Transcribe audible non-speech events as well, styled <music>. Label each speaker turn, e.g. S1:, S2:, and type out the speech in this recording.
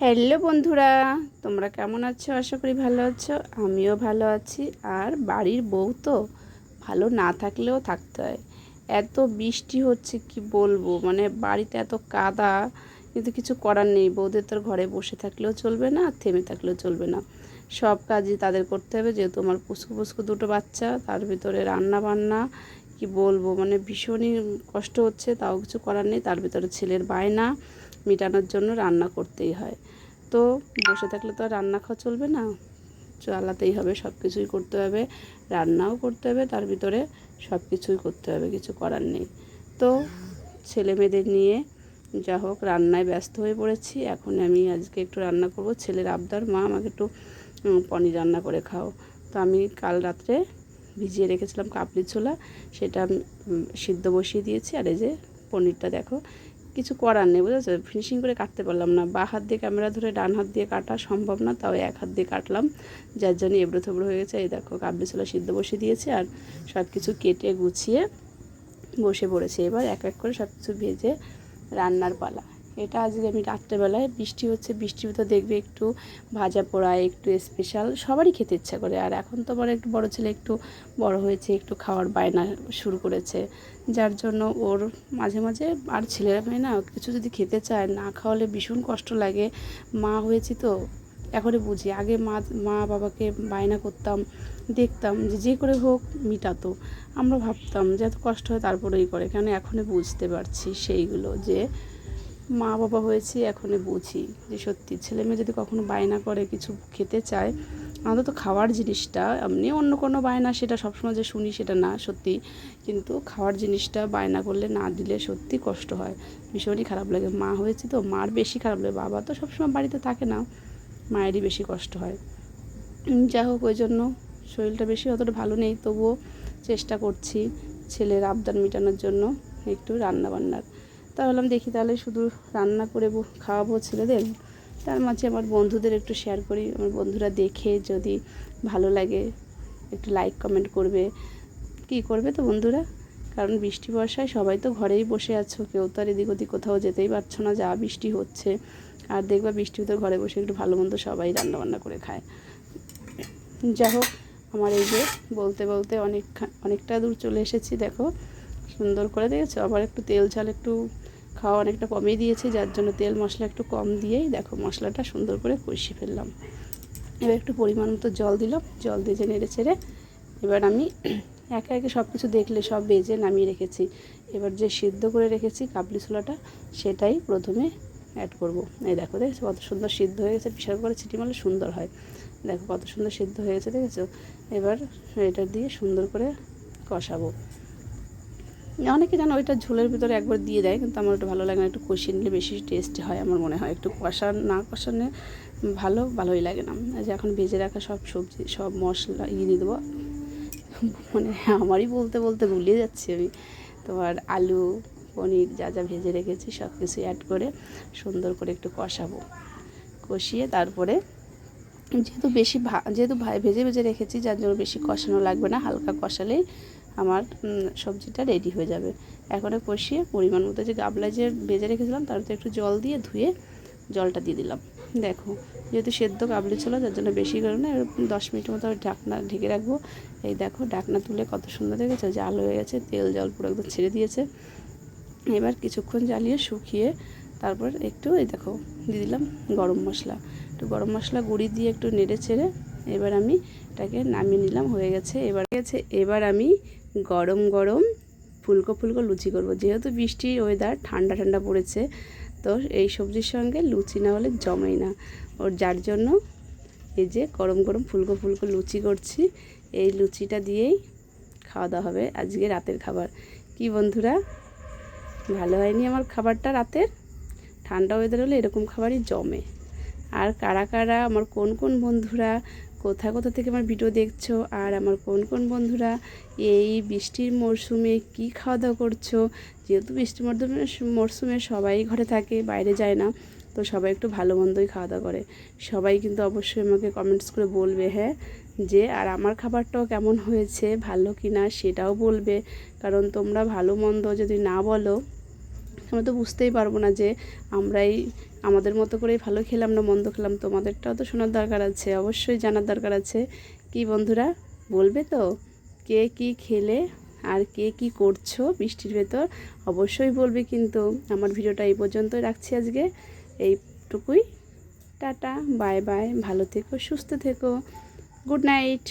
S1: Hello বন্ধুরা, তোমরা কেমন আছো? আশা করি ভালো আছো। আমিও ভালো আছি। আর বাড়ির বউ তো ভালো না থাকলেও থাকতে হয়। এত বৃষ্টি হচ্ছে, কি বলব? মানে বাড়িতে এত কাদা, কিন্তু কিছু করার নেই। বউদের তোর ঘরে বসে থাকলেও চলবে না আর থেমে থাকলেও চলবে না। সব কাজই তাদের করতে হবে। যেহেতু আমার পুষ্কু পুষ্কু দুটো বাচ্চা, তার ভিতরে রান্না বান্না কি বলব? মানে ভীষণই কষ্ট হচ্ছে, তাও কিছু করার নেই। তার ভিতরে ছেলের বায়না মেটানোর জন্য রান্না করতেই হয়। তো বসে থাকলে তো আর রান্না খাওয়া চলবে না। চালাতেই হবে সব কিছুই করতে হবে, রান্নাও করতে হবে, তার ভিতরে সব কিছুই করতে হবে, কিছু করার নেই। তো ছেলে মেয়েদের নিয়ে যা হোক, রান্নায় ব্যস্ত হয়ে পড়েছি। এখন আমি আজকে একটু রান্না করব। ছেলের আবদার, মা, আমাকে একটু পনির রান্না করে খাও। তো আমি কাল রাত্রে ভিজিয়ে রেখেছিলাম কাপড়ি ছোলা, সেটা সিদ্ধ বসিয়ে দিয়েছি। আর এই যে পনিরটা দেখো কিছু করার নেই, বুঝেছ? ফিনিশিং করে কাটতে পারলাম না। বা হাত দিয়ে ক্যামেরা ধরে ডান হাত দিয়ে কাটা সম্ভব না, তাও এক হাত দিয়ে কাটলাম। যার জন্য এবড়ো থেবড়ো হয়ে গেছে। এই দেখো কাবলি ছোলা সিদ্ধ বসে দিয়েছে আর সব কিছু কেটে গুছিয়ে বসে পড়েছে। এবার এক এক করে সব কিছু ভেজে রান্নার পালা। এটা আজকে আমি রাত্রেবেলায়, বৃষ্টি হচ্ছে বৃষ্টির ভিতর দেখবে একটু ভাজা পোড়া, একটু স্পেশাল সবারই খেতে ইচ্ছা করে। আর এখন তো আমার একটু বড় ছেলে একটু বড় হয়েছে, একটু খাওয়ার বায়না শুরু করেছে। যার জন্য ওর মাঝে মাঝে আর ছেলেরা মেয়ে না, কিছু যদি খেতে চায়, না খাওয়ালে ভীষণ কষ্ট লাগে। মা হয়েছি তো, এখনই বুঝি। আগে মা মা বাবাকে বায়না করতাম, দেখতাম যে যে করে হোক মিটাতো। আমরা ভাবতাম যে এত কষ্ট হয় তারপরেই করে, কেন এখনই বুঝতে পারছি সেইগুলো যে মা বাবা হয়েছি এখনই বুঝি যে সত্যি ছেলে মেয়ে যদি কখনো বায়না করে কিছু খেতে চায় আমাদের তো খাওয়ার জিনিসটা এমনি অন্য কোনো বায়না সেটা সবসময় যে শুনি সেটা না সত্যি। কিন্তু খাওয়ার জিনিসটা বায়না করলে না দিলে সত্যি কষ্ট হয়। ভীষণই খারাপ লাগে। মা হয়েছি তো মার বেশি খারাপ লাগে। বাবা তো সবসময় বাড়িতে থাকে না মায়েরই বেশি কষ্ট হয়। উম, যা হোক ওই জন্য শরীরটা বেশি অতটা ভালো নেই। তবুও চেষ্টা করছি ছেলের আবদার মেটানোর জন্য একটু রান্না বান্নার তা ভাবলাম দেখি তাহলে শুধু রান্না করে খাওয়াবো ছেলেদের। তার মাঝে আমার বন্ধুদের একটু শেয়ার করি, আমার বন্ধুরা দেখে যদি ভালো লাগে, একটু লাইক কমেন্ট করবে। কি করবে তো বন্ধুরা? কারণ বৃষ্টি বর্ষায় সবাই তো ঘরেই বসে আছো, কেউ তো আর এদিক ওদিক কোথাও যেতেই পারছ না, যা বৃষ্টি হচ্ছে। আর দেখবা বৃষ্টি হতে ঘরে বসে একটু ভালো মন্দ সবাই রান্নাবান্না করে খায়। যা হোক, আমার এই যে বলতে বলতে অনেক অনেকটা দূর চলে এসেছি, দেখো। সুন্দর করে দেখেছ? আবার একটু তেল ঝাল একটু খাওয়া অনেকটা কমিয়ে দিয়েছি, যার জন্য তেল মশলা একটু কম দিয়েই দেখো মশলাটা সুন্দর করে কষিয়ে ফেললাম। এবার একটু পরিমাণ মতো জল দিলাম, জল দিয়ে নেড়ে ছেড়ে এবার আমি <clears throat> একে একে সব কিছু দেখলে সব বেজে নামিয়ে রেখেছি। এবার যে সিদ্ধ করে রেখেছি কাবলি ছোলাটা, সেটাই প্রথমে অ্যাড করব। এই দেখো, দেখেছ কত সুন্দর সিদ্ধ হয়ে গেছে বিশাল করে ছিটি মারলে সুন্দর হয়। দেখো কত সুন্দর সিদ্ধ হয়ে গেছে, দেখেছ? এবার এটা দিয়ে সুন্দর করে কষাবো। অনেকে জানো ওইটা ঝোলের ভিতরে একবার দিয়ে দেয়, কিন্তু আমার ওটা ভালো লাগে না। একটু কষিয়ে নিলে বেশি টেস্টি হয় আমার মনে হয়। একটু কষা, না কষানো ভালো, ভালোই লাগে না। যে এখন ভেজে রাখা সব সবজি, সব মশলা ইয়ে দিয়ে দেবো। মানে আমারই বলতে বলতে গুলিয়ে যাচ্ছি আমি। তোমার আলু, পনির যা যা ভেজে রেখেছি সব কিছু অ্যাড করে সুন্দর করে একটু কষাবো। কষিয়ে তারপরে যেহেতু বেশি ভা, যেহেতু ভেজে ভেজে রেখেছি, যার জন্য বেশি কষানো লাগবে না। হালকা কষালেই আমার সবজিটা রেডি হয়ে যাবে। এখনও কষিয়ে পরিমাণ মতো যে গাবলায় যে ভেজে রেখেছিলাম, তার ভিতরে একটু জল দিয়ে ধুয়ে জলটা দিয়ে দিলাম। দেখো, যেহেতু সেদ্ধ কাবলি ছিল, যার জন্য বেশি করে না দশ মিনিট মতো ঢাকনা ঢেকে রাখব। এই দেখো, ঢাকনা তুলে কত সুন্দর দেখেছ জাল হয়ে গেছে, তেল জল পুরো একদম ছেড়ে দিয়েছে। এবার কিছুক্ষণ জ্বালিয়ে শুকিয়ে তারপর একটু এই দেখো, দিয়ে দিলাম গরম মশলা। একটু গরম মশলা গুঁড়ি দিয়ে একটু নেড়ে ছেড়ে এবার আমি এটাকে নামিয়ে নিলাম, হয়ে গেছে, এবার গেছে, এবার আমি গরম গরম ফুলকো ফুলকো লুচি করব। যেহেতু বৃষ্টির ওয়েদার ঠান্ডা ঠান্ডা পড়েছে, তো এই সবজির সঙ্গে লুচি না হলে জমেই না। ওর যার জন্য এই যে গরম গরম ফুলকো ফুলকো লুচি করছি, এই লুচিটা দিয়েই খাওয়া দাওয়া হবে আজকে রাতের খাবার। কি বন্ধুরা, ভালো হয়নি আমার খাবারটা রাতের ঠান্ডা ওয়েদার হলে এরকম খাবারই জমে। আর কারা কারা, আমার কোন কোন বন্ধুরা কোথা কোথা থেকে আমার ভিডিও দেখছ? আর আমার কোন কোন বন্ধুরা এই বৃষ্টির মরশুমে কি খাওয়া দাওয়া করছ? যেহেতু বৃষ্টির মরশুমে মরশুমে সবাই ঘরে থাকে, বাইরে যায় না, তো সবাই একটু ভালো মন্দই খাওয়া দাওয়া করে। সবাই কিন্তু অবশ্যই আমাকে কমেন্টস করে বলবে হ্যাঁ যে, আর আমার খাবারটাও কেমন হয়েছে? ভালো কি না সেটাও বলবে। কারণ তোমরা ভালো মন্দ যদি না বলো আমরা তো বুঝতেই পারব না যে আমরাই আমাদের মতো করেই ভালো খেলাম না মন্দ খেলাম, তোমাদেরটাও তো শোনার দরকার আছে, অবশ্যই জানার দরকার আছে। কি বন্ধুরা, বলবে তো? কে কি খেলে আর কে কি করছ বৃষ্টির ভেতর? অবশ্যই বলবে কিন্তু। আমার ভিডিওটা এই পর্যন্তই রাখছি আজকে। এইটুকুই। Tata, bye bye. ভালো থেকো, সুস্থ থেকো। Good night.